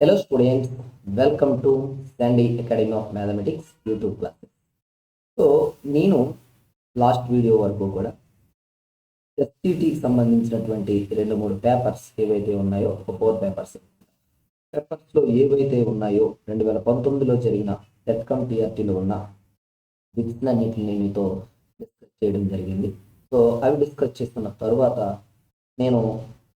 Hello students welcome to standy academy of mathematics YouTube classes so నేను last video వరకు కూడా ఎస్టీటీకి సంబంధించినటువంటి రెండు మూడు పేపర్స్ ఏవైతే ఉన్నాయో ఒక ఫోర్ పేపర్స్ పేపర్స్లో ఏవైతే ఉన్నాయో రెండు వేల పంతొమ్మిదిలో జరిగిన టెట్కమ్ టీఆర్టీలో ఉన్న బిట్స్లన్నింటిని మీతో డిస్కస్ చేయడం జరిగింది. సో అవి డిస్కస్ చేస్తున్న తరువాత నేను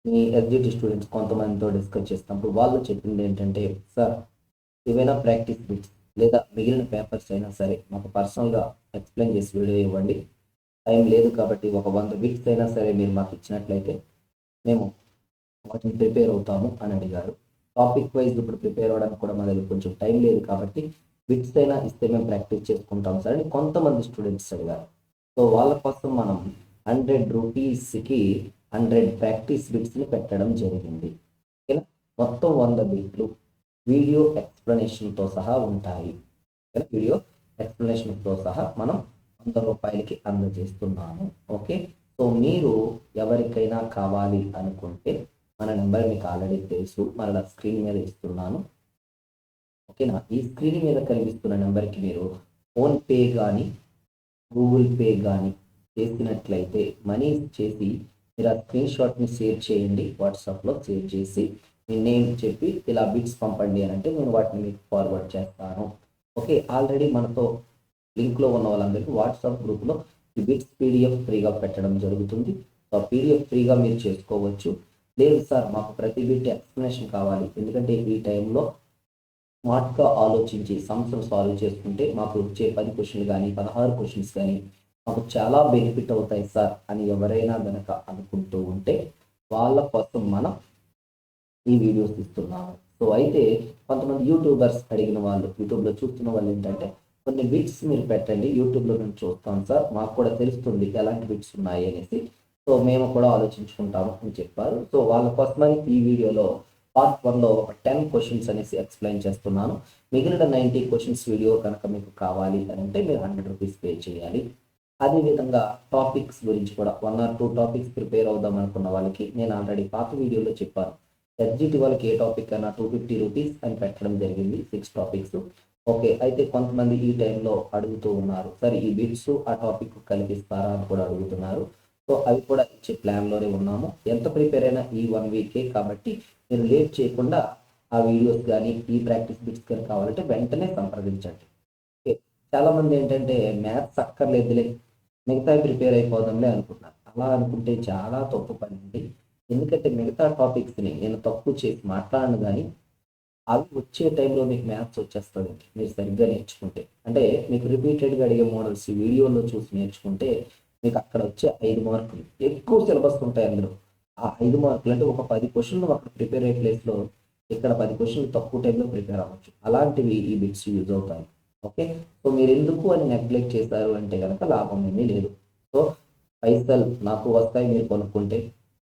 మీ ఎస్జిటి స్టూడెంట్స్ కొంతమందితో డిస్కస్ చేసినప్పుడు వాళ్ళు చెప్పింది ఏంటంటే సార్ ఏవైనా ప్రాక్టీస్ బిట్స్ లేదా మిగిలిన పేపర్స్ అయినా సరే మాకు పర్సనల్గా ఎక్స్ప్లెయిన్ చేసి వీడియో ఇవ్వండి. టైం లేదు కాబట్టి ఒక వంద బిట్స్ అయినా సరే మీరు మాకు ఇచ్చినట్లయితే మేము వాటిని ప్రిపేర్ అవుతాము అని అడిగారు. టాపిక్ వైజ్ ఇప్పుడు ప్రిపేర్ అవ్వడానికి కూడా మా దగ్గర కొంచెం టైం లేదు కాబట్టి బిట్స్ అయినా ఇస్తే మేము ప్రాక్టీస్ చేసుకుంటాం సార్ అని కొంతమంది స్టూడెంట్స్ అడిగారు. సో వాళ్ళ కోసం మనం హండ్రెడ్ రూపీస్కి హండ్రెడ్ ప్రాక్టీస్ బిట్స్ని పెట్టడం జరిగింది. ఇలా మొత్తం వంద బిట్లు వీడియో ఎక్స్ప్లెనేషన్తో సహా ఉంటాయి. వీడియో ఎక్స్ప్లెనేషన్తో సహా మనం వంద రూపాయలకి అందజేస్తున్నాము. ఓకే? సో మీరు ఎవరికైనా కావాలి అనుకుంటే మన నెంబర్ మీకు ఆల్రెడీ తెలుసు. మరలా స్క్రీన్ మీద ఇస్తున్నాను. ఓకేనా? ఈ స్క్రీన్ మీద కనిపిస్తున్న నెంబర్కి మీరు ఫోన్పే కానీ గూగుల్ పే కానీ చేసినట్లయితే మనీ చేసి మీరు ఆ స్క్రీన్ షాట్ని షేర్ చేయండి వాట్సాప్లో షేర్ చేసి మీ నేమ్ చెప్పి ఇలా బిట్స్ పంపండి అని అంటే నేను వాటిని మీకు ఫార్వర్డ్ చేస్తాను. ఓకే ఆల్రెడీ మనతో లింక్లో ఉన్న వాళ్ళందరికీ వాట్సాప్ గ్రూప్లో ఈ బిట్స్ పీడిఎఫ్ ఫ్రీగా పెట్టడం జరుగుతుంది. సో ఆ పీడిఎఫ్ ఫ్రీగా మీరు చేసుకోవచ్చు. లేదు సార్ మాకు ప్రతి బిట్ ఎక్స్ప్లెనేషన్ కావాలి. ఎందుకంటే ఈ టైంలో స్మార్ట్గా ఆలోచించి సమస్యలు సాల్వ్ చేసుకుంటే మాకు వచ్చే పది క్వశ్చన్లు కానీ పదహారు క్వశ్చన్స్ కానీ మాకు చాలా బెనిఫిట్ అవుతాయి సార్ అని ఎవరైనా గనక అనుకుంటూ ఉంటే వాళ్ళ కోసం మనం ఈ వీడియోస్ ఇస్తున్నాము సో అయితే కొంతమంది యూట్యూబర్స్ అడిగిన వాళ్ళు యూట్యూబ్లో చూస్తున్న వాళ్ళు ఏంటంటే కొన్ని బిట్స్ మీరు పెట్టండి యూట్యూబ్లో మేము చూస్తాం సార్ మాకు కూడా తెలుస్తుంది ఎలాంటి బిట్స్ ఉన్నాయి అనేసి. సో మేము కూడా ఆలోచించుకుంటాము అని చెప్పారు. సో వాళ్ళ కోసమని ఈ వీడియోలో పార్ట్ వన్లో ఒక టెన్ క్వశ్చన్స్ అనేసి ఎక్స్ప్లెయిన్ చేస్తున్నాను. మిగిలిన నైంటీ క్వశ్చన్స్ వీడియో కనుక మీకు కావాలి అని అంటే మీరు హండ్రెడ్ రూపీస్ పే చేయాలి. అదేవిధంగా టాపిక్స్ గురించి కూడా one or two topics prepare అవుదాం అనుకున్న వాళ్ళకి నేను ఆల్రెడీ పాత వీడియోలో చెప్పాను. ఎడ్జిటి వాళ్ళకి ఏ టాపిక్ అయినా టూ ఫిఫ్టీ రూపీస్ అని పెట్టడం జరిగింది సిక్స్ టాపిక్స్ ఓకే అయితే కొంతమంది ఈ టైంలో అడుగుతూ ఉన్నారు సరే ఈ బిట్స్ ఆ టాపిక్ కలిపిస్తారా? అని కూడా అడుగుతున్నారు. సో అవి కూడా ఇచ్చే ప్లాన్లోనే ఉన్నాము. ఎంత ప్రిపేర్ అయినా ఈ వన్ వీకే కాబట్టి మీరు లేట్ చేయకుండా ఆ వీడియోస్ కానీ ఈ ప్రాక్టీస్ బిట్స్ కానీ కావాలంటే వెంటనే సంప్రదించండి. ఓకే చాలా మంది ఏంటంటే మ్యాథ్స్ అక్కర్లేదులే మిగతా ప్రిపేర్ అయిపోదాంలే అనుకుంటున్నారు. అలా అనుకుంటే చాలా తప్పు పని అండి. ఎందుకంటే మిగతా టాపిక్స్ని నేను తక్కువ చేసి మాట్లాడను కానీ అవి వచ్చే టైంలో మీకు మ్యాథ్స్ వచ్చేస్తుంది మీరు సరిగ్గా నేర్చుకుంటే. అంటే మీకు రిపీటెడ్గా అడిగే మోడల్స్ వీడియోలో చూసి నేర్చుకుంటే మీకు అక్కడ వచ్చే ఐదు మార్కులు ఎక్కువ సిలబస్ ఉంటాయి అందులో. ఆ ఐదు మార్కులు అంటే ఒక పది క్వశ్చన్లు అక్కడ ప్రిపేర్ అయ్యే ప్లేస్లో ఇక్కడ పది క్వశ్చన్లు తక్కువ టైంలో ప్రిపేర్ అవ్వచ్చు. అలాంటివి ఈ బిట్స్ యూజ్ అవుతాయి. ఓకే? సో మీరు ఎందుకు అని నెగ్లెక్ట్ చేశారు అంటే కనుక లాభం ఏమీ లేదు. సో పైసలు నాకు వస్తాయి మీరు కొనుక్కుంటే.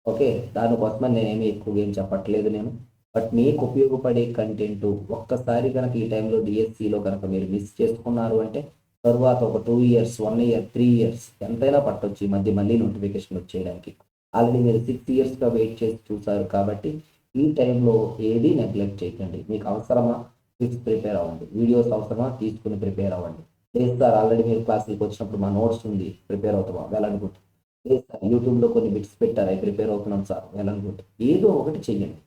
ఓకే? దానికోసమని నేనేమి ఎక్కువగా ఏం చెప్పట్లేదు నేను. బట్ మీకు ఉపయోగపడే కంటెంట్ ఒక్కసారి కనుక ఈ టైంలో డిఎస్సిలో కనుక మీరు మిస్ చేసుకున్నారు అంటే తర్వాత ఒక two years one year three years ఎంతైనా పట్టొచ్చు ఈ మధ్య మళ్ళీ నోటిఫికేషన్ వచ్చేయడానికి. ఆల్రెడీ మీరు సిక్స్ ఇయర్స్గా వెయిట్ చేసి చూసారు కాబట్టి ఈ టైంలో ఏది నెగ్లెక్ట్ చేయకండి. మీకు అవసరమా? క్విజ్ ప్రిపేర్ అవ్వండి. వీడియోస్ అవసరమా? తీసుకుని ప్రిపేర్ అవ్వండి. లేదు సార్ ఆల్రెడీ మీరు క్లాసులకు వచ్చినప్పుడు మా నోట్స్ ఉంది. ప్రిపేర్ అవుతామా? వెళ్ళనుకుంటు లేదు సార్ యూట్యూబ్లో కొన్ని బిట్స్ పెట్టారు. అవి ప్రిపేర్ అవుతున్నాం సార్ వెళ్ళనుకుంటు ఏదో ఒకటి చెయ్యండి.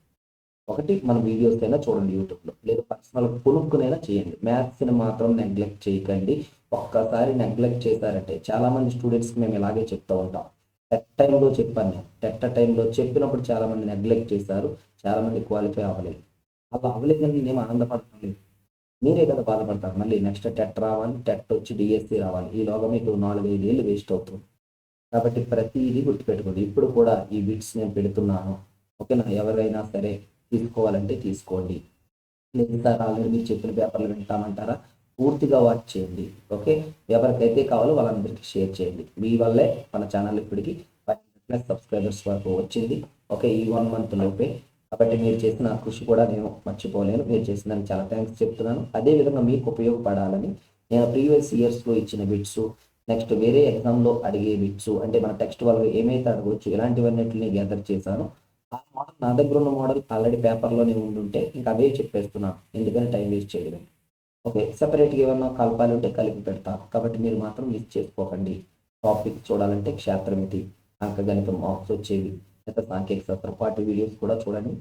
ఒకటి మన వీడియోస్ అయినా చూడండి యూట్యూబ్లో లేదా పర్సనల్ కొనుక్కునైనా చేయండి మ్యాథ్స్ని మాత్రం నెగ్లెక్ట్ చేయకండి. ఒక్కసారి నెగ్లెక్ట్ చేశారంటే చాలామంది స్టూడెంట్స్కి మేము ఇలాగే చెప్తూ ఉంటాం. టెట్ టైంలో చెప్పాను నేను. టెట్ టైంలో చెప్పినప్పుడు చాలామంది నెగ్లెక్ట్ చేశారు. చాలామంది క్వాలిఫై అవ్వలేదు. అలా అవ్వలేదని నేను ఆనందపడటం లేదు మీరే కదా బాధపడతారు. మళ్ళీ నెక్స్ట్ టెట్ రావాలి టెట్ వచ్చి డిఎస్సి రావాలి. ఈలోగా మీకు నాలుగైదు ఏళ్ళు వేస్ట్ అవుతుంది. కాబట్టి ప్రతిదీ గుర్తుపెట్టుకోండి. ఇప్పుడు కూడా ఈ బిట్స్ నేను పెడుతున్నాను. ఓకేనా? ఎవరైనా సరే తీసుకోవాలంటే తీసుకోండి. లేదు సార్ ఆల్రెడీ మీరు చెప్పిన పేపర్లు వింటామంటారా? పూర్తిగా వాచ్ చేయండి. ఓకే? ఎవరికైతే కావాలో వాళ్ళందరికీ షేర్ చేయండి. మీ వల్లే మన ఛానల్ ఇప్పటికి ఫైవ్ ప్లస్ సబ్స్క్రైబర్స్ వరకు వచ్చింది. ఓకే? ఈ వన్ మంత్ లోపే కాబట్టి మీరు చేసిన కృషి కూడా నేను మర్చిపోలేను. మీరు చేసిన దానికి చాలా థ్యాంక్స్ చెప్తున్నాను. అదేవిధంగా మీకు ఉపయోగపడాలని నేను ప్రీవియస్ ఇయర్స్లో ఇచ్చిన బిట్స్ నెక్స్ట్ వేరే ఎగ్జామ్లో అడిగే బిట్స్ అంటే మన టెక్స్ట్ వాళ్ళు ఏమైతే అడగవచ్చు ఇలాంటివన్నిటిని గ్యాదర్ చేశాను. ఆ మోడల్ నా దగ్గర ఉన్న మోడల్ ఆల్రెడీ పేపర్లోనే ఉండుంటే ఇంకా అవే చెప్పేస్తున్నాను. ఎందుకని టైం వేస్ట్ చేయడం ఓకే సెపరేట్గా ఏమన్నా కలపాలి ఉంటే కలిపి పెడతాను కాబట్టి మీరు మాత్రం మిస్ చేసుకోకండి. టాపిక్ చూడాలంటే క్షేత్రమితి అంకగణితం మార్క్స్ వచ్చేవి. లేదా సాంకేతిక శాస్త్రం పార్టీ వీడియోస్ కూడా చూడండి.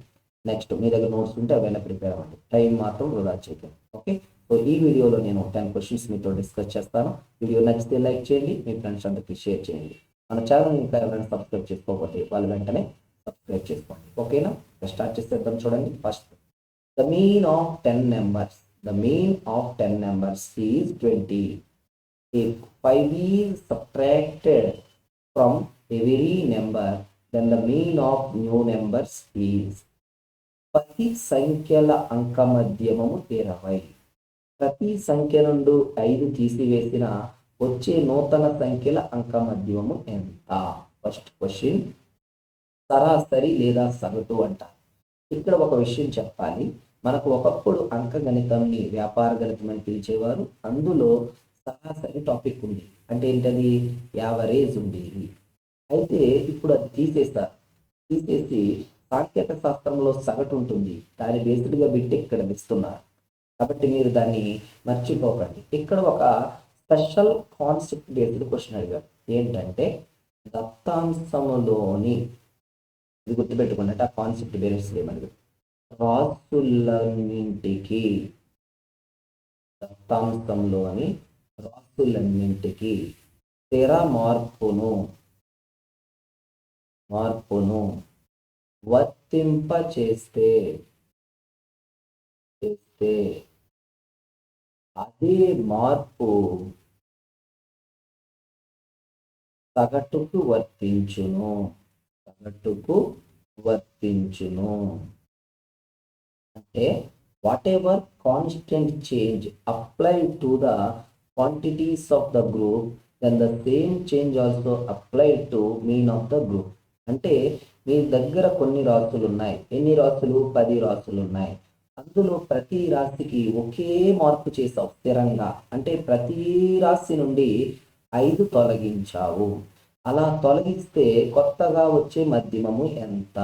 నెక్స్ట్ మీ దగ్గర నోట్స్ ఉంటే అవన్నీ ప్రిపేర్ అవ్వండి టైం మాత్రం వృధా చేయకండి. ఓకే సో ఈ వీడియోలో నేను టెన్ క్వశ్చన్స్ మీతో డిస్కస్ చేస్తాను. వీడియో నచ్చితే లైక్ చేయండి. మీ ఫ్రెండ్స్ అందరికీ షేర్ చేయండి. మన ఛానల్ ఇంకా ఎవరైనా సబ్స్క్రైబ్ చేసుకోకపోతే వాళ్ళు వెంటనే సబ్స్క్రైబ్ చేసుకోండి. ఓకేనా స్టార్ట్ చేసేద్దాం చూడండి. First the mean of ten numbers the mean of ten numbers is twenty if 5 is subtracted from every number then the mean of new numbers is ప్రతి సంఖ్యల అంక మధ్యమము ఇరవై ప్రతి సంఖ్య నుండి ఐదు తీసివేసిన వచ్చే నూతన సంఖ్యల అంక మధ్యమము ఎంత? ఫస్ట్ క్వశ్చన్ సరాసరి లేదా సగటు అంట. ఇక్కడ ఒక విషయం చెప్పాలి. మనకు ఒకప్పుడు అంక గణితంని వ్యాపార గణితం అని పిలిచేవారు. అందులో సరాసరి టాపిక్ ఉంది. అంటే ఏంటది? యావరేజ్ ఉండేది. అయితే ఇప్పుడు అది తీసేస్తారు తీసేసి సాంకేతిక శాస్త్రంలో సగటు ఉంటుంది. దాని బేస్డ్గా పెట్టి ఇక్కడ ఇస్తున్నారు కాబట్టి మీరు దాన్ని మర్చిపోకండి. ఇక్కడ ఒక స్పెషల్ కాన్సెప్ట్ బేస్డ్ క్వశ్చన్ అడిగారు. ఏంటంటే దత్తాంశములోని ఇది గుర్తుపెట్టుకున్నట్టు ఆ కాన్సెప్ట్ బేస్ ఏమడిగారు రాసులన్నింటికి దత్తాంశంలోని రాసులన్నింటికి స్థిర మార్పును మార్పును వర్తింప చేస్తే చేస్తే అదే మార్పు సగటుకు వర్తించును సగటుకు వర్తించును. అంటే whatever constant change apply to the quantities of the group then the same change also apply to mean of the group అంటే మీ దగ్గర కొన్ని రాసులు ఉన్నాయి ఎన్ని రాసులు? పది రాసులు ఉన్నాయి అందులో ప్రతి రాశికి ఒకే మార్పు చేసావు స్థిరంగా. అంటే ప్రతి రాశి నుండి ఐదు తొలగించావు. అలా తొలగిస్తే కొత్తగా వచ్చే మధ్యమము ఎంత?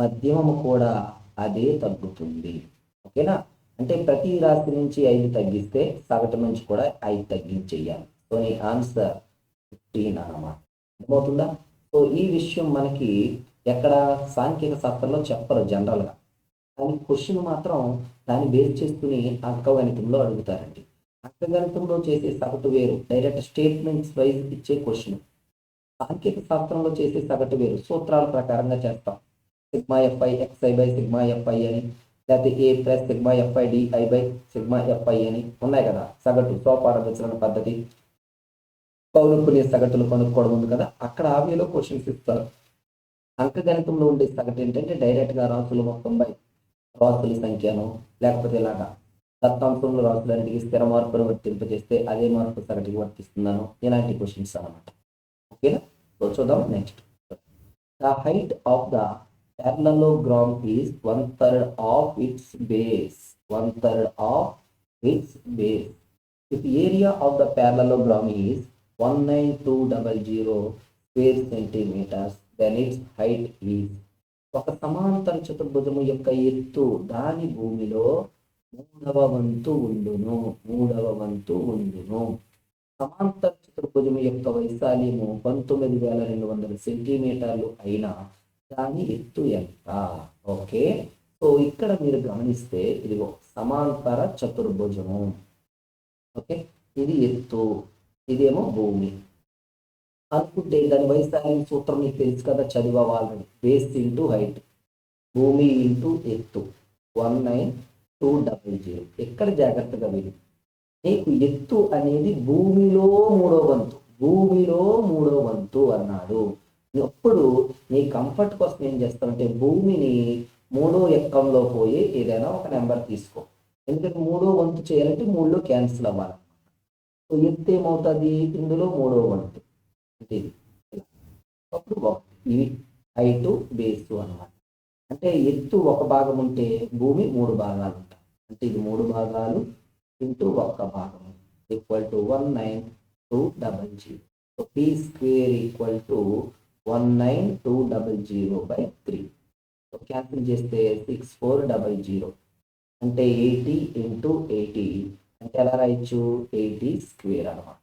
మధ్యమము కూడా అదే తగ్గుతుంది. ఓకేనా? అంటే ప్రతి రాశి నుంచి ఐదు తగ్గిస్తే సగటు నుంచి కూడా ఐదు తగ్గించేయాలి. సో నీ ఆన్సర్ ఫిఫ్టీన్ అన్నమాట. అర్థమవుతుందా? సో ఈ విషయం మనకి ఎక్కడ సాంఖ్యక శాస్త్రంలో చెప్పరు జనరల్గా కానీ క్వశ్చన్ మాత్రం దాన్ని బేస్ చేసుకుని అంకగణితంలో అడుగుతారండి. అంకగణితంలో చేసే సగటు వేరు. డైరెక్ట్ స్టేట్మెంట్స్ వైజ్ ఇచ్చే క్వశ్చన్ సాంఖ్యక శాస్త్రంలో చేసే సగటు వేరు. సూత్రాల ప్రకారంగా చేస్తాం. Sigma F I X I by sigma F I అని లేకపోతే A plus sigma F I D I by sigma F I అని ఉన్నాయి కదా. సగటు సోపార పద్ధతి. పౌనపుణ్య సగటులు కనుక్కోవడం ఉంది కదా అక్కడ ఆవిలో క్వశ్చన్స్ ఇస్తారు. అంకగణితంలో ఉండే సగటు ఏంటంటే డైరెక్ట్గా రాసులు మొత్తం బై రాసుల సంఖ్యను లేకపోతే ఇలాగా దత్తాంశంలో రాసులన్నిటికీ స్థిర మార్పును వర్తింపజేస్తే అదే మార్పు సగటుకి వర్తిస్తున్నాను ఇలాంటి క్వశ్చన్స్ అనమాట ఓకేనా? సో చూద్దాం next the height of the parallelogram is one third of its base. One third of its base. If area of the parallelogram is 19200 square centimetres then its height is ఒక సమాంతర చతుర్భుజము యొక్క ఎత్తు దాని భూమిలో మూడవ వంతు ఉండును. మూడవ వంతు ఉండును. సమాంతర చతుర్భుజము యొక్క వైశాల్యము పంతొమ్మిది వేల రెండు వందల సెంటీమీటర్లు అయినా దాని ఎత్తు ఎంత? ఓకే. సో ఇక్కడ మీరు గమనిస్తే ఇది ఒక సమాంతర చతుర్భుజము. ఓకే. ఇది ఎత్తు. ఇదేమో భూమి. అనుకుంటే దాని వైశాల్యం సూత్రం మీకు తెలుసు కదా చదివా ఆల్రెడీ బేస్ ఇంటూ హైట్ భూమి ఇంటూ ఎత్తు. One nine two double zero ఎక్కడ జాగ్రత్తగా విని. నీకు ఎత్తు అనేది భూమిలో మూడో వంతు. భూమిలో మూడో వంతు అన్నాడు. ఎప్పుడు నీ కంఫర్ట్ కోసం ఏం చేస్తామంటే భూమిని మూడో ఎక్కంలో పోయి ఏదైనా ఒక నెంబర్ తీసుకో. ఎందుకంటే మూడో వంతు చేయాలంటే మూడులో క్యాన్సిల్ అవ్వాలి. సో ఎత్తు ఏమవుతుంది ఇందులో మూడో వంతు అంటే అప్పుడు ఒకటి ఇవి హైటు బేసు అన్నమాట. అంటే ఎత్తు ఒక భాగం ఉంటే భూమి మూడు భాగాలు ఉంటాయి. అంటే ఇది మూడు భాగాలు ఇంటూ ఒక్క భాగం. Equal to one nine two double zero. So P square equal to one nine two double zero by three. Cancel చేస్తే సిక్స్ ఫోర్ డబల్ జీరో. అంటే ఎయిటీ ఇంటూ ఎయిటీ అంటే ఎలా రాయొచ్చు ఎయిటీ స్క్వేర్ అనమాట.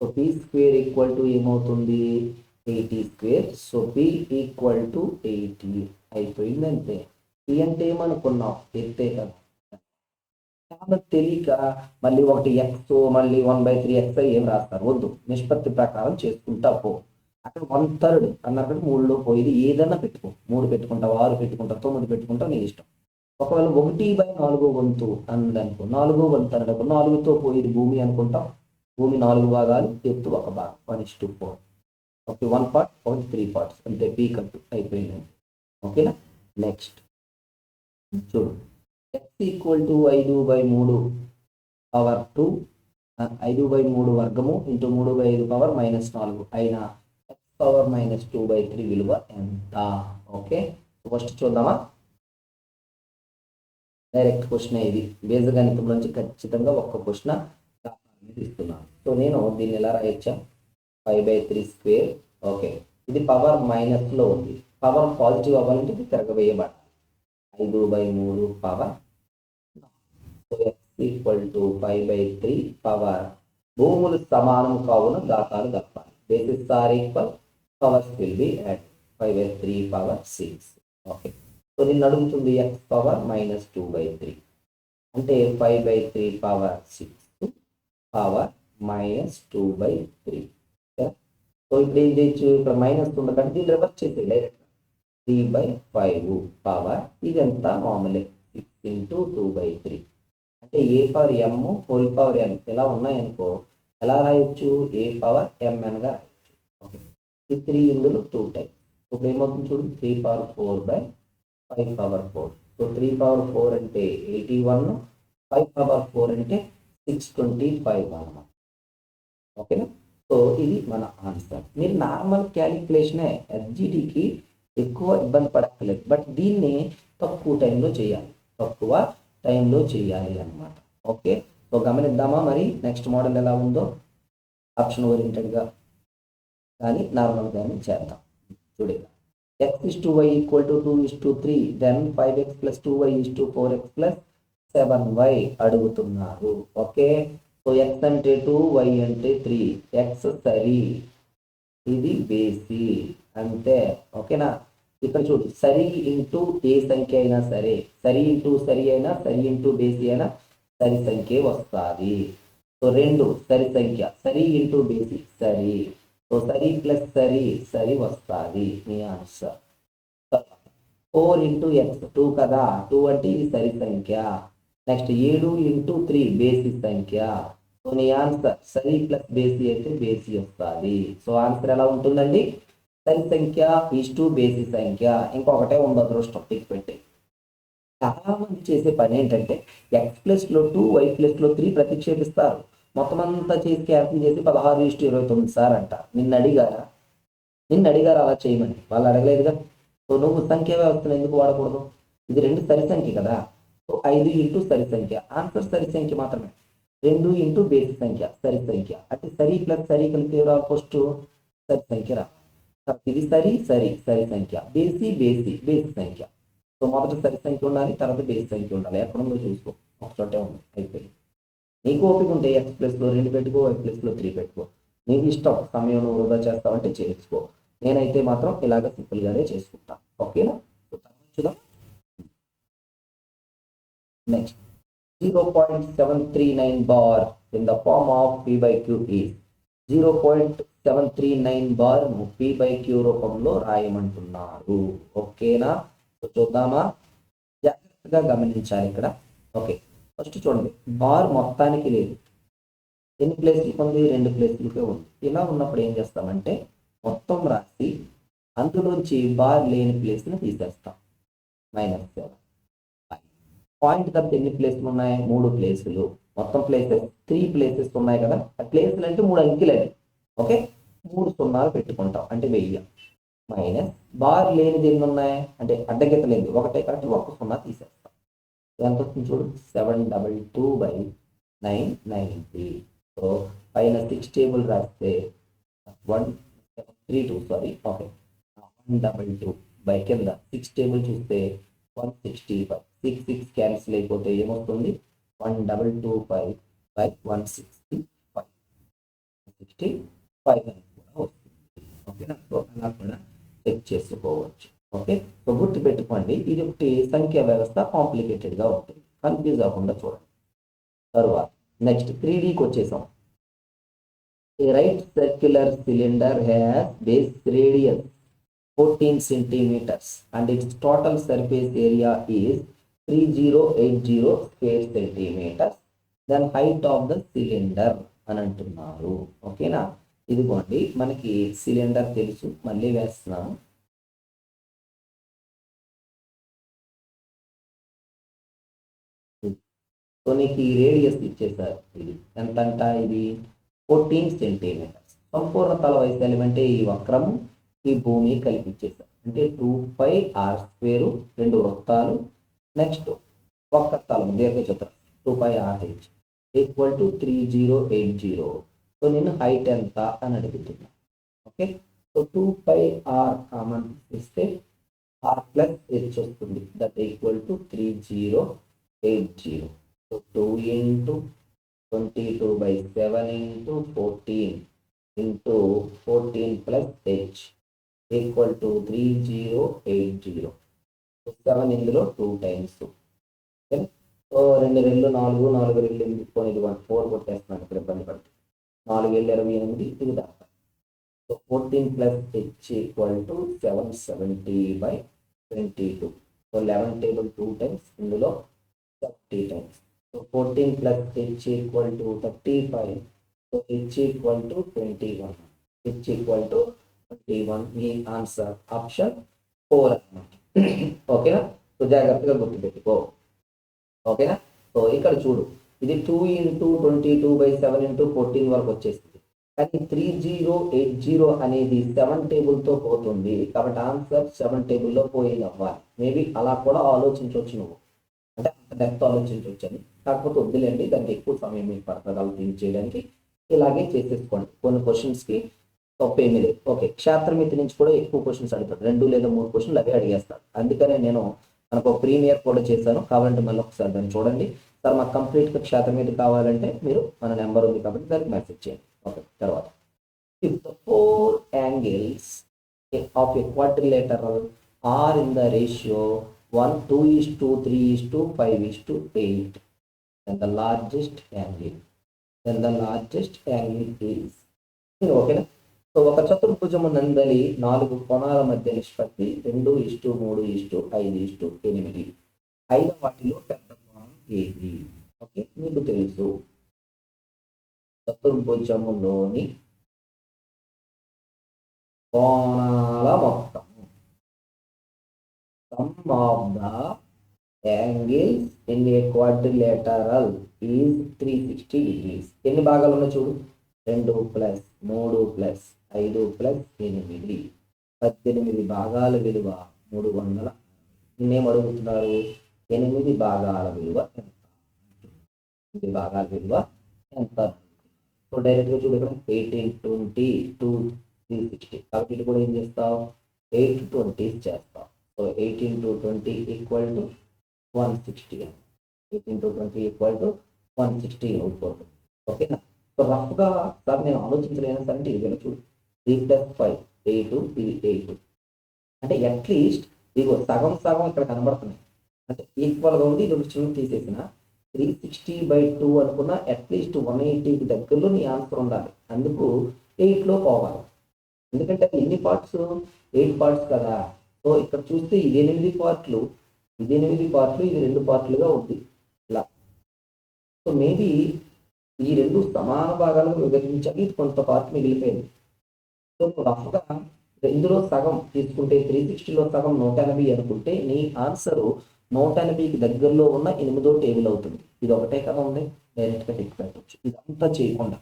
So P square equal to ఏమవుతుంది? Eighty square so P equal to eighty అయిపోయింది అంతే P అంటే ఏమనుకున్నాం? ఎత్తే కదా చాలా తెలియక మళ్ళీ ఒకటి ఎక్స్ మళ్ళీ వన్ బై త్రీ ఎక్స్ ఏం రాస్తారు? వద్దు. నిష్పత్తి ప్రకారం చేసుకుంటా పో. అక్కడ వన్ థర్డ్ అన్నప్పుడు మూడులో పోయి ఏదైనా పెట్టుకో. మూడు పెట్టుకుంటావు? ఆరు పెట్టుకుంటావు తొమ్మిది పెట్టుకుంటావు? నీ ఇష్టం. ఒకవేళ ఒకటి బై నాలుగో వంతు అందనుకో నాలుగో వంతు అనుకో నాలుగుతో పోయేది భూమి అనుకుంటాం. భూమి నాలుగు భాగాలు ఎత్తు ఒక భాగం one is two four okay one part ఒకటి త్రీ పార్ట్స్ అంటే పీ కట్టు అయిపోయింది. ఓకేనా నెక్స్ట్ చూడు. ఎక్స్ ఈక్వల్ టు ఐదు బై మూడు పవర్ టూ ఐదు బై మూడు వర్గము ఇంటూ మూడు బై ఐదు పవర్ మైనస్ నాలుగు. అయినా X power minus two by three విలువ ఎంత? ఓకే ఫస్ట్ చూద్దామా? డైరెక్ట్ క్వశ్చన్ ఇది? బీజగణితం నుంచి ఖచ్చితంగా ఒక్క క్వశ్చన్ ఇస్తున్నాను. సో నేను దీన్ని ఎలా రాయొచ్చా? Five by three square. Okay. ఇది పవర్ మైనస్లో ఉంది. పవర్ పాజిటివ్ అవ్వాలంటే ఇది తిరగవేయబడాలి ఐదు బై మూడు power so X equal to five by three power భూములు సమానం కావున దాతాలు తప్పాలి bases are equal powers will be at five by three power six okay so నిన్ను అడుగుతుంది X power minus two by three అంటే five by three power six power minus two by three so ఇప్పుడు ఏం చేయొచ్చు? ఇక్కడ minus ఉండకంటే దీన్ని reverse చేసి direct three by five power ఇదంతా మామూలే six into two by three అంటే A power M whole power N ఇలా ఉన్నాయనుకో ఎలా రాయొచ్చు? ఏ పవర్ ఎంఎన్గా రాయొచ్చు. ఓకే ఈ త్రీ ఇందులో టూ టైప్ ఇప్పుడు ఏమవుతుంది చూడు? Three power four by five power four so three power four అంటే eighty one five power four అంటే సిక్స్ ట్వంటీ ఫైవ్ అన్నమాట. ఓకేనా సో ఇది మన ఆన్సర్ మీరు నార్మల్ క్యాలిక్యులేషనే ఎఫ్జిడికి ఎక్కువ ఇబ్బంది పడక్కలేదు బట్ దీన్ని తక్కువ టైంలో చేయాలి. తక్కువ టైంలో చేయాలి అన్నమాట. ఓకే సో గమనిద్దామా మరి? నెక్స్ట్ మోడల్ ఎలా ఉందో? ఆప్షన్ ఓరియంటెడ్గా కానీ నార్మల్ కానీ చేద్దాం. చూడే X is to Y equal to two is to three then five X plus two Y is plus four X plus seven Y అడుగుతున్నారు. ఓకే సో ఎక్స్ అంటే two why అంటే three X సరి. ఇది బేసి. అంతే. ఓకేనా? ఇక్కడ చూడు సరి ఇంటూ ఏ సంఖ్య అయినా సరే సరి ఇంటూ సరి అయినా సరి ఇంటూ బేసి అయినా సరి సంఖ్య వస్తుంది. సో రెండు సరి సంఖ్య. సరి ఇంటూ బేసి సరి. సో సరి ప్లస్ సరి సరి వస్తుంది మీ answer four into X two కదా టూ అంటే ఇది సరి సంఖ్య. నెక్స్ట్ ఏడు ఇంటూ త్రీ బేసి సంఖ్య. సో నీ ఆన్సర్ సరి ప్లస్ బేసి అయితే బేసి వస్తుంది. సో ఆన్సర్ ఎలా ఉంటుందండి? సరి సంఖ్య ఈస్ టు బేసి సంఖ్య. ఇంకొకటే ఉండదు అదృష్టం టిక్ పెట్టి. చాలా మంది చేసే పని ఏంటంటే ఎక్స్ ప్లస్లో టూ వై ప్లస్లో త్రీ ప్రతిక్షేపిస్తారు. మొత్తం అంతా చేసి క్యాన్సిల్ చేసి పదహారు ఈస్ట్ ఇరవై తొమ్మిది సార్ అంట. నిన్ను అడిగారా? నిన్ను అడిగారు అలా చేయమని. వాళ్ళు అడగలేదుగా. సో నువ్వు సంఖ్య వ్యవస్థను ఎందుకు వాడకూడదు? ఇది రెండు సరి సంఖ్య కదా. సో ఐదు ఇంటూ సరి సంఖ్య. ఆన్సర్ సరి సంఖ్య మాత్రమే. రెండు ఇంటూ బేసి సంఖ్య సరి సంఖ్య. అంటే సరి ప్లస్ సరి కలిపి రా ఫస్ట్ సరి సంఖ్య రా. ఇది సరి సరి సరి సంఖ్య. బేసి బేసి బేసి సంఖ్య. సో మొదట సరి సంఖ్య ఉండాలి తర్వాత బేసి సంఖ్య ఉండాలి. ఎక్కడ ఉందో చూసుకో. ఒక చోటే ఉంది. అయిపోయింది. నీకు ఓపిక ఉంటే ఎక్స్ ప్లస్లో రెండు పెట్టుకో ఎక్స్ ప్లస్లో త్రీ పెట్టుకో. నీకు ఇష్టం సమయం నువ్వు వృధా చేస్తావంటే చేసుకో నేనైతే మాత్రం ఇలాగ సింపుల్గానే చేసుకుంటా. ఓకేనా చూద్దాం. Next zero point seven three nine bar in the form of P by Q ఈ zero point seven three nine bar P by Q రూపంలో రాయమంటున్నారు. ఓకేనా చూద్దామా? జాగ్రత్తగా గమనించాలి ఇక్కడ. ఓకే ఫస్ట్ చూడండి బార్ మొత్తానికి లేదు. ఎన్ని ప్లేస్లకి ఉంది? రెండు ప్లేస్లకే ఉంది. ఇలా ఉన్నప్పుడు ఏం చేస్తామంటే మొత్తం రాసి అందులోంచి బార్ లేని ప్లేస్ని తీసేస్తాం. మైనస్ సెవెన్ పాయింట్ తప్ప ఎన్ని ప్లేస్లు ఉన్నాయి? మూడు ప్లేసులు మొత్తం ప్లేసెస్ త్రీ ప్లేసెస్ ఉన్నాయి కదా? ఆ ప్లేసులు అంటే మూడు అంకెలు ఓకే? మూడు సున్నాలు పెట్టుకుంటాం. అంటే వెయ్యి. మైనస్ బార్ లేనిది ఎన్ని ఉన్నాయి? అంటే అడ్డగీత లేదు. ఒకటే కాబట్టి ఒక సున్నా తీసేస్తాం. ఎంత వస్తుంది చూడు seven double two by nine ninety so పైన సిక్స్ టేబుల్ రాస్తే one three two sorry okay one double two by కింద సిక్స్ టేబుల్ చూస్తే one sixty five six six cancel అయిపోతే ఏమొస్తుంది? One double two five by one sixty five sixty five అని కూడా వస్తుంది. ఓకేనా సో అలా కూడా చెక్ చేసుకోవచ్చు. ఓకే గుర్తు పెట్టుకోండి. ఇది ఒకటి సంఖ్య వ్యవస్థ కాంప్లికేటెడ్గా ఉంటుంది. కన్ఫ్యూజ్ అవ్వకుండా చూడండి. తర్వాత నెక్స్ట్ త్రీ డీకి వచ్చేసాం. ఈ right circular cylinder has base radius fourteen centimetres and its total surface area is three zero eight zero square centimetres then height of the cylinder అని అంటున్నారు. ఓకేనా ఇదిగోండి. మనకి సిలిండర్ తెలుసు. మళ్ళీ వేస్తున్నాము సో నీకు ఈ రేడియస్ ఇచ్చేసారు ఇది? ఎంత అంట ఇది ఫోర్టీన్ సెంటీమీటర్స్ సంపూర్ణ తల వైశాల్యం అంటే ఈ వక్రము ఈ భూమి కలిపి ఇచ్చేసారు. అంటే టూ పై ఆర్ స్క్వేరు రెండు వృత్తాలు. నెక్స్ట్ ఒక్క తలం దీర్ఘచతురం. Two pi R H equal to three zero eight zero so నేను హైట్ ఎంత అని అడుగుతున్నా okay so two pi R common ఇస్తే ఆర్ ప్లస్ హెచ్ వస్తుంది. That equal to three zero eight zero so two into twenty two by seven into fourteen into fourteen plus H equal to three zero eight zero seven ఇందులో two times so రెండు రెండు నాలుగు నాలుగు రెండు ఎనిమిది పోనీ ఇది వన్ ఫోర్ కొట్టేస్తున్నాను ఇక్కడ ఇబ్బంది పడుతుంది నాలుగు ఏళ్ళు ఇరవై ఎనిమిది ఇది దాకా. So fourteen plus H equal to seven seventy by twenty two so eleven table two times ఇందులో thirty times fourteen plus H equal to thirty five so H equal to twenty one H equal to twenty one me answer option four అనమాట ఓకేనా so జాగ్రత్తగా గుర్తుపెట్టుకో. ఓకేనా so ఇక్కడ చూడు. ఇది two into twenty two by seven into fourteen వరకు వచ్చేస్తుంది. కానీ త్రీ జీరో ఎయిట్ జీరో అనేది సెవెన్ టేబుల్తో పోతుంది. కాబట్టి ఆన్సర్ సెవెన్ టేబుల్లో పోయేది అవ్వాలి. మేబీ అలా కూడా ఆలోచించవచ్చు నువ్వు. అంటే అంత డెప్త్ ఆలోచించవచ్చు అని కాకపోతే వద్దులేండి దానికి ఎక్కువ సమయం మీకు పడుతుంది అలా థింక్ చేయడానికి ఇలాగే చేసేసుకోండి. కొన్ని క్వశ్చన్స్కి తప్పేమీ లేదు. ఓకే క్షేత్రమితి నుంచి కూడా ఎక్కువ క్వశ్చన్స్ అడుగుతాడు రెండు లేదా మూడు క్వశ్చన్లు అవే అడిగేస్తాడు అందుకనే నేను మనకు ఒక ప్రీమియర్ కూడా చేశాను. కావాలంటే మళ్ళీ ఒకసారి దాన్ని చూడండి. సార్ మాకు కంప్లీట్గా క్షేత్రమితి కావాలంటే మీరు మన నెంబర్ ఉంది కాబట్టి దానికి మెసేజ్ చేయండి. ఓకే తర్వాత. If the four angles of a quadrilateral are in the ratio one two is to three is to five is to eight and the largest angle. Then the largest angle is ఓకేనా so ఒక చతుర్భుజము నందలి నాలుగు కోణాల మధ్య నిష్పత్తి రెండు ఇష్టు మూడు ఇష్టు ఐదు ఇష్టు ఎనిమిది. ఐదు వాటిలో పెద్ద కోణం ఏది? ఓకే మీకు తెలుసు. చతుర్భుజములోని కోణాల మొత్తం. Sum of the angles in a quadrilateral is three sixty degrees ఎన్ని భాగాలు ఉన్నాయి చూడు? రెండు ప్లస్ మూడు ప్లస్ ఐదు ప్లస్ ఎనిమిది. పద్దెనిమిది భాగాల విలువ మూడు వందల నిన్నేం అడుగుతున్నారు? ఎనిమిది భాగాల విలువ ఎంత? ఎనిమిది భాగాల విలువ ఎంత? సో డైరెక్ట్గా చూడు ఇక్కడ eighteen twenty two three sixty కాబట్టి కూడా ఏం చేస్తావు? ఎయిట్ ట్వంటీ చేస్తావు so eighteen to twenty equal to one sixty eighteen to twenty equal to one sixty output ఓకేనా సో రఫ్గా సార్ నేను ఆలోచించలేను సార్ అంటే ఇది చూడు. త్రీ ప్లస్ ఫైవ్ ఎయిట్ ఇది ఎయిట్ అంటే అట్లీస్ట్ ఇదిగో సగం సగం ఇక్కడ కనబడుతున్నాయి. అంటే ఈక్వల్గా ఉంది ఇది ఒక చిన్న తీసేసిన. త్రీ సిక్స్టీ బై టూ అనుకున్న అట్లీస్ట్ వన్ ఎయిటీకి దగ్గరలో నీ ఆన్సర్ ఉండాలి. అందుకు ఎయిట్లో పోవాలి. ఎందుకంటే అది ఎన్ని పార్ట్స్ ఎయిట్ పార్ట్స్ కదా. సో ఇక్కడ చూస్తే ఇది ఎనిమిది పార్ట్లు ఇది ఎనిమిది పార్ట్లు ఇది రెండు పార్ట్లుగా ఉంది. ఇలా. సో మేబీ ఈ రెండు సమాన భాగాలుగా విభజించాలి ఇది కొంత పార్ట్ మిగిలిపోయింది. సో రఫ్గా ఇందులో సగం తీసుకుంటే త్రీ సిక్స్టీలో సగం నూట ఎనభై అనుకుంటే నీ ఆన్సర్ నూట ఎనభైకి దగ్గరలో ఉన్న ఎనిమిదో టేబుల్ అవుతుంది. ఇది ఒకటే కదా ఉంది? డైరెక్ట్గా టిక్ పెట్టచ్చు. ఇదంతా చేయకుండా.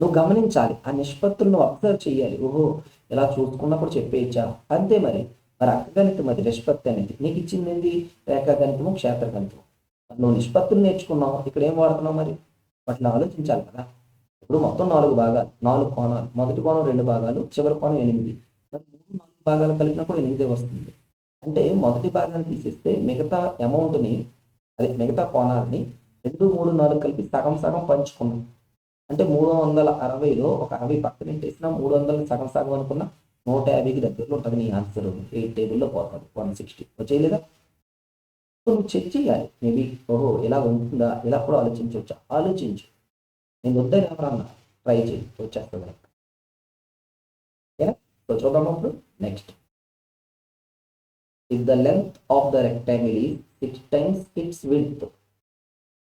నువ్వు గమనించాలి. ఆ నిష్పత్తులను అబ్జర్వ్ చేయాలి. ఓహో ఇలా చూసుకున్నప్పుడు చెప్పేయచ్చా? అంతే మరి. మరి అది నిష్పత్తి అనేది నీకు ఇచ్చింది ఏంది? రేఖాగణితము క్షేత్రగణితం నువ్వు నిష్పత్తులు నేర్చుకున్నావు? ఇక్కడ ఏం వాడుతున్నావు మరి? వాటిని ఆలోచించాలి కదా. ఇప్పుడు మొత్తం నాలుగు భాగాలు నాలుగు కోణాలు మొదటి కోణం రెండు భాగాలు చివరి కోణం ఎనిమిది. మరి మూడు నాలుగు భాగాలు కలిపినప్పుడు ఎనిమిదే వస్తుంది. అంటే మొదటి భాగాన్ని తీసేస్తే మిగతా అమౌంట్ని అదే మిగతా కోణాలని రెండు మూడు నాలుగు కలిపి సగం సగం పంచుకున్నాం. అంటే మూడు వందల అరవైలో ఒక అరవై పక్కన పెట్టేసిన మూడు వందల సగం సగం అనుకున్న నూట యాభైకి దగ్గరలో ఉంటుంది నీ ఆన్సర్ ఎయిట్ టేబుల్లో పోతుంది వన్ సిక్స్టీ వచ్చేయలేదా సో నువ్వు చెక్ చేయాలి. మేబీ ఓహో ఎలా ఉంటుందా? ఇలా కూడా ఆలోచించవచ్చు ఆలోచించు. నేను వద్ద ఎవరన్నా ట్రై చేయి. వచ్చేస్తుంది నాకు ఓకేనా సో చూద్దాం అప్పుడు next if the length of the rectangle its 6 times its width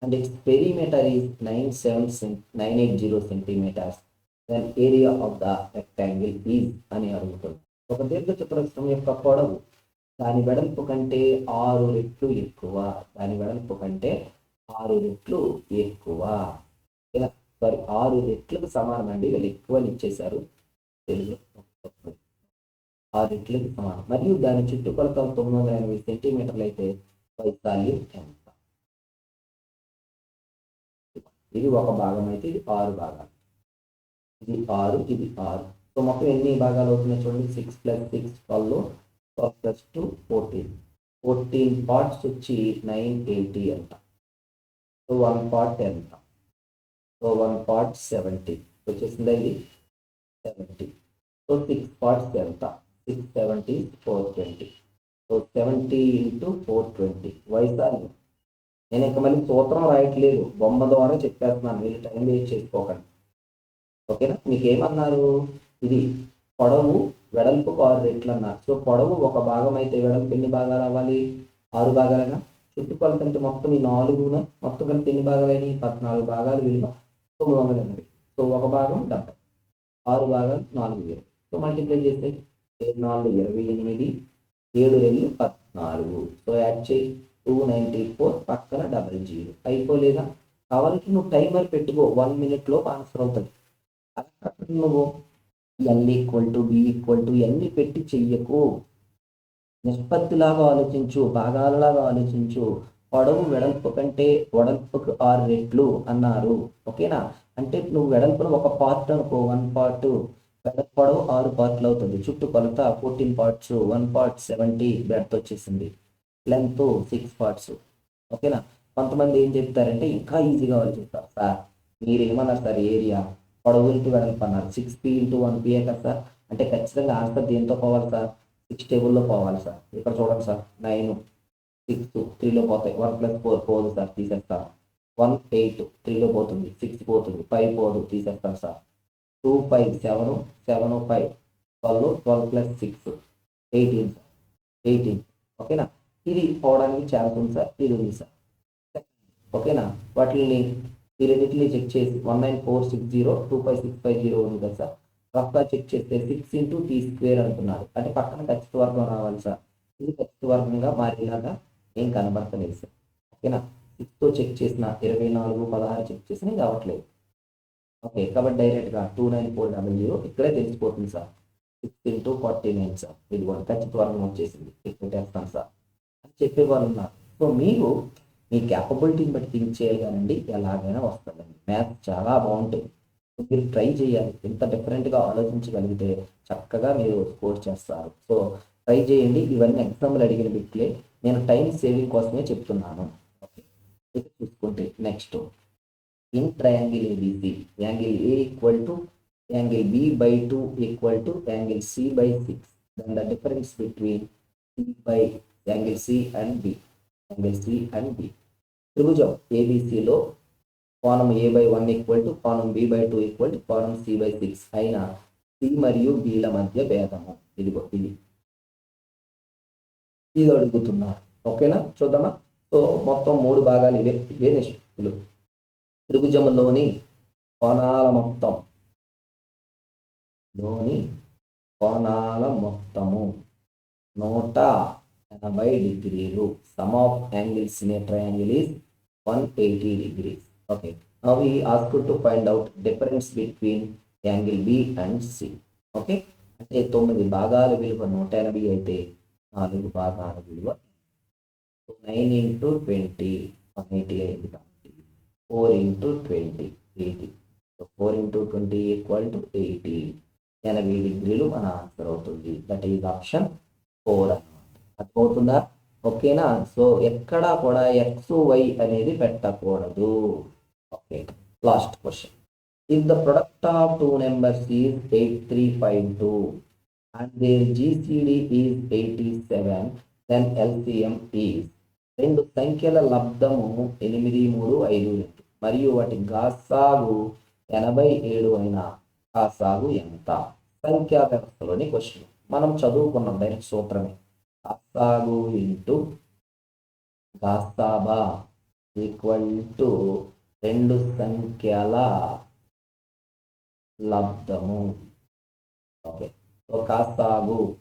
and its perimeter is 97 cent- 980 centimeters then area of the rectangle is అని అడుగుతుంది. ఒక దీర్ఘ చతురస్రం యొక్క పొడవు దాని వెడల్పు కంటే ఆరు రెట్లు ఎక్కువ దాని వెడల్పు కంటే ఆరు రెట్లు ఎక్కువ. సారీ ఆరు రెట్లకు సమానం అండి వీళ్ళు ఎక్కువ ఇచ్చేశారు. తెలుగు. ఆరు రెట్లకు సమానం. మరియు దాని చుట్టుకొలత తొమ్మిది వందల ఎనభై సెంటీమీటర్లు అయితే వైశాల్యం ఎంత? ఇది ఒక భాగం అయితే ఇది ఆరు భాగాలు. ఇది ఆరు ఇది ఆరు. సో మొత్తం ఎన్ని భాగాలు అవుతున్నాయి చూడండి? Six plus six twelve twelve plus two fourteen fourteen parts వచ్చి నైన్ ఎయిటీ అంట. సో వన్ పార్ట్ ఎంత? సో వన్ పార్ట్ సెవెంటీ వచ్చేసిందా ఇది? సెవెంటీ సో సిక్స్ పార్ట్స్ ఎంత? Six seventy four twenty so seventy into four twenty వైశాల్యం నేను ఇంకా మళ్ళీ సూత్రం రాయట్లేదు. బొమ్మ ద్వారా చెప్పేస్తున్నాను. మీరు టైం వేస్ట్ చేసుకోకండి. ఓకేనా? మీకు ఏమన్నారు ఇది పొడవు వెడల్పు ఆరు రెట్లు అన్నారు సో పొడవు ఒక భాగం అయితే వెడల్పు ఎన్ని భాగాలు అవ్వాలి? ఆరు భాగాలైనా? చుట్టుకొలత అంటే మొత్తం ఈ నాలుగున మొత్తం కలిపి ఎన్ని భాగాలు పద్నాలుగు భాగాలు విలువ తొమ్మిది వందల ఎనభై. సో ఒక భాగం డెబ్బై. ఆరు భాగాలు నాలుగు వేలు. సో మల్టిప్లై చేస్తే ఏడు నాలుగు ఇరవై ఎనిమిది ఏడు రెండు పద్నాలుగు. సో యాడ్ చేయి. టూ నైంటీ ఫోర్ పక్కన డబల్ జీరో. అయిపోలేదా? కావాలంటే నువ్వు టైమర్ పెట్టుకో. వన్ మినిట్లో ఆన్సర్ అవుతుంది. నువ్వు L equal to B equal to ఇవన్నీ పెట్టి చెయ్యకు. నిష్పత్తిలాగా ఆలోచించు భాగాలలాగా ఆలోచించు. పొడవు వెడల్పు కంటే వెడల్పుకు ఆరు రెట్లు అన్నారు. ఓకేనా? అంటే నువ్వు వెడల్పును ఒక పార్ట్ అనుకో వన్ పార్ట్ పొడవు ఆరు పార్ట్లు అవుతుంది. చుట్టూ కొలత fourteen parts one part seventy breadth వచ్చేసింది. లెంత్ సిక్స్ పార్ట్స్ ఓకేనా? కొంతమంది ఏం చెప్తారంటే ఇంకా ఈజీగా చెప్తారు సార్ మీరు ఏమన్నారు సార్ ఏరియా పొడవు ఇంటూ వెడల్పు అన్నారు. Six P into one PA కదా సార్? అంటే ఖచ్చితంగా ఆన్సర్ దేంతో పోవాలి సార్? సిక్స్ టేబుల్లో పోవాలి సార్. ఇక్కడ చూడండి సార్. నైన్ సిక్స్ త్రీలో పోతాయి. వన్ ప్లస్ ఫోర్ పోదు సార్. తీసేస్తాను వన్ ఎయిట్ త్రీలో పోతుంది. సిక్స్ పోతుంది. ఫైవ్ పోదు. తీసేస్తాను sir. Two five seven seven five twelve twelve plus six eighteen sir eighteen ఓకేనా ఇది పోవడానికి ఛాన్స్ ఉంది సార్. ఇది ఉంది సార్. ఓకేనా వాటిని ఈ రెండింటిని చెక్ చేసి one nine four six zero two five six five zero ఉంది కదా సార్. రఫ్గా చెక్ చేస్తే సిక్స్ ఇంటూ టీ స్క్వేర్ అంటున్నారు. అంటే పక్కన ఖచ్చిత వర్గం రావాలి సార్. ఇది ఖచ్చిత వర్గంగా మారేలాగా ఏం కనబడతలేదు సార్. ఓకేనా? సిక్స్తో చెక్ చేసిన ఇరవై నాలుగు పదహారు చెక్ చేసిన ఇది అవ్వట్లేదు. ఓకే కాబట్టి డైరెక్ట్గా two nine four double zero ఇక్కడే తెలిసిపోతుంది sir. Six into forty nine sir. ఇది కూడా ఖచ్చిత వర్గం వచ్చేసింది. ఇక్కడ వేస్తాను సార్. అని చెప్పేవాళ్ళు ఉన్నారు. సో మీరు మీ క్యాపబిలిటీని బట్టి థింక్ చేయాలి కానండి ఎలాగైనా వస్తుందండి. మ్యాథ్స్ చాలా బాగుంటుంది. మీరు ట్రై చేయాలి. ఎంత డిఫరెంట్గా ఆలోచించగలిగితే చక్కగా మీరు స్కోర్ చేస్తారు. సో ట్రై చేయండి. ఇవన్నీ ఎగ్జాంపుల్ అడిగిన బిట్లే నేను టైం సేవింగ్ కోసమే చెప్తున్నాను. ఓకే చూసుకుంటే next in triangle ABC angle A equal to angle B by two equal to angle C by six then the difference between C by angle C and B angle C and B త్రిభుజం ఏబిసిలో కోణం A by one equal to కోణం B by two equal to కోణం C by six అయిన C మరియు బిల మధ్య భేదము. ఇదిగో ఇది. ఇది అడుగుతున్నారు ఓకేనా? చూద్దామా? సో మొత్తం మూడు భాగాలు ఇవే ఇవే నిష్పత్తులు. త్రిభుజంలోని కోణాల మొత్తం. లోని కోణాల మొత్తము. నూట ఎనభై డిగ్రీలు. Sum of angles in a triangle is one eighty degrees okay now we ask to find out difference between angle B and C okay అంటే తొమ్మిది భాగాల విలువ నూట ఎనభై అయితే నాలుగు భాగాల విలువ nine into twenty. One eighty అయింది కాబట్టి four into twenty eighty. So four into twenty equal to eighty. ఎనభై డిగ్రీలు మన ఆన్సర్ అవుతుంది. దట్ ఈజ్ ఆప్షన్ ఫోర్ అన్నమాట అర్థమవుతుందా? ఓకేనా? సో ఎక్కడా కూడా ఎక్స్ వై అనేది పెట్టకూడదు. Okay last question if the product of two numbers is eight three five two and their GCD is eighty seven then LCM is రెండు సంఖ్యల లబ్ధము ఎనిమిది మూడు ఐదు రెండు మరియు వాటి గాసాగు ఎనభై ఏడు అయిన గాసాగు ఎంత? సంఖ్యా వ్యవస్థలోని క్వశ్చన్ మనం చదువుకున్నాం డైరెక్ట్ సూత్రమే. అస్సాగు ఇంటూ కాస్తాబా ఈక్వల్ టు రెండు సంఖ్యల లబ్ధము. ఓకే. సో కాస్తాగు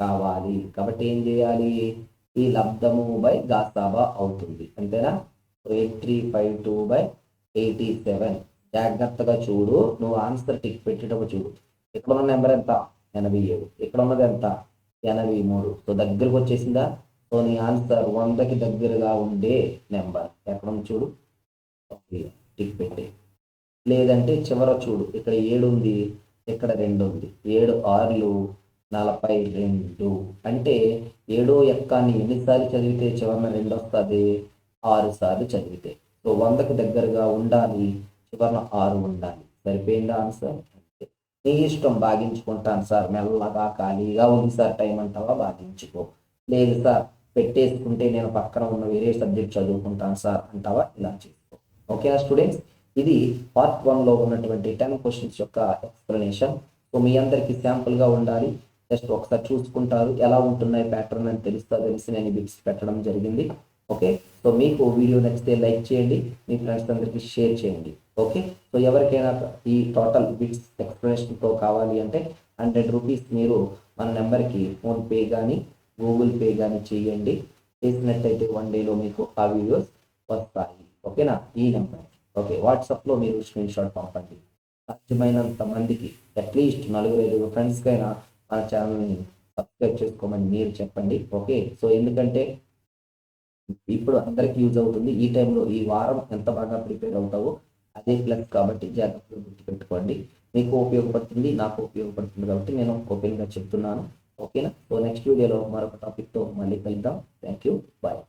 కావాలి. కాబట్టి ఏం చేయాలి? ఈ లబ్ధము బై గాస్తాబా అవుతుంది. అంతేనా? So eight three five two by eighty seven. జాగ్రత్తగా చూడు. నువ్వు ఆన్సర్ టిక్ పెట్టేటప్పుడు చూడు. ఇక్కడ ఉన్న నెంబర్ ఎంత? ఎనభై ఏడు. ఇక్కడ ఉన్నది ఎంత? ఎనభై మూడు. సో దగ్గరకు వచ్చేసిందా? సో నీ ఆన్సర్ వందకి దగ్గరగా ఉండే నెంబర్. ఎక్కడ చూడు? ఓకే టిక్ పెట్టే. లేదంటే చివర చూడు. ఇక్కడ ఏడు ఉంది ఇక్కడ రెండు ఉంది. ఏడు ఆరులు నలభై రెండు. అంటే ఏడో ఎక్కాన్ని ఎన్నిసార్లు చదివితే చివరిన రెండు వస్తుంది? ఆరు సార్లు చదివితే. సో వందకు దగ్గరగా ఉండాలి చివరిన ఆరు ఉండాలి. సరిపోయిందా ఆన్సర్? నీ ఇష్టం బాగించుకుంటాను సార్. మెల్లగా ఖాళీగా ఉంది సార్. టైం అంటావా? బాగించుకో. లేదు సార్. పెట్టేసుకుంటే నేను పక్కన ఉన్న వేరే సబ్జెక్ట్ చదువుకుంటాను సార్ అంటావా? ఇలా చేసుకో. ఓకేనా స్టూడెంట్స్? ఇది పార్ట్ వన్లో ఉన్నటువంటి టెన్ క్వశ్చన్స్ యొక్క ఎక్స్ప్లెనేషన్. సో మీ అందరికి శాంపుల్గా ఉండాలి. జస్ట్ ఒకసారి చూసుకుంటారు. ఎలా ఉంటున్నాయి ప్యాటర్న్ అని తెలుస్తా. తెలిసి నేను బిట్స్ పెట్టడం జరిగింది. ఓకే సో మీకు వీడియో నచ్చితే లైక్ చేయండి. మీ ఫ్రెండ్స్ అందరికీ షేర్ చేయండి. ఓకే సో ఎవరికైనా ఈ టోటల్ బిట్స్ ఎక్స్ప్లెనేషన్తో కావాలి అంటే హండ్రెడ్ రూపీస్ మీరు మన నెంబర్కి ఫోన్పే కానీ గూగుల్ పే కానీ చేయండి. చేసినట్టయితే వన్ డేలో మీకు ఆ వీడియోస్ వస్తాయి. ఓకేనా ఈ నెంబర్ ఓకే వాట్సాప్లో మీరు స్క్రీన్ షాట్ పంపండి. సాధ్యమైనంత మందికి అట్లీస్ట్ నలుగురు ఐదుగురు ఫ్రెండ్స్కైనా మన ఛానల్ని సబ్స్క్రైబ్ చేసుకోమని మీరు చెప్పండి. ఓకే సో ఎందుకంటే ఇప్పుడు అందరికి యూజ్ అవుతుంది. ఈ టైంలో ఈ వారం ఎంత బాగా ప్రిపేర్ అవుతావో అదే ప్లస్ కాబట్టి జాగ్రత్తగా గుర్తుపెట్టుకోండి. మీకు ఉపయోగపడుతుంది నాకు ఉపయోగపడుతుంది కాబట్టి నేను ఓపెన్గా చెప్తున్నాను. ఓకేనా సో నెక్స్ట్ వీడియోలో మరొక టాపిక్తో మళ్ళీ కలుద్దాం. Thank you bye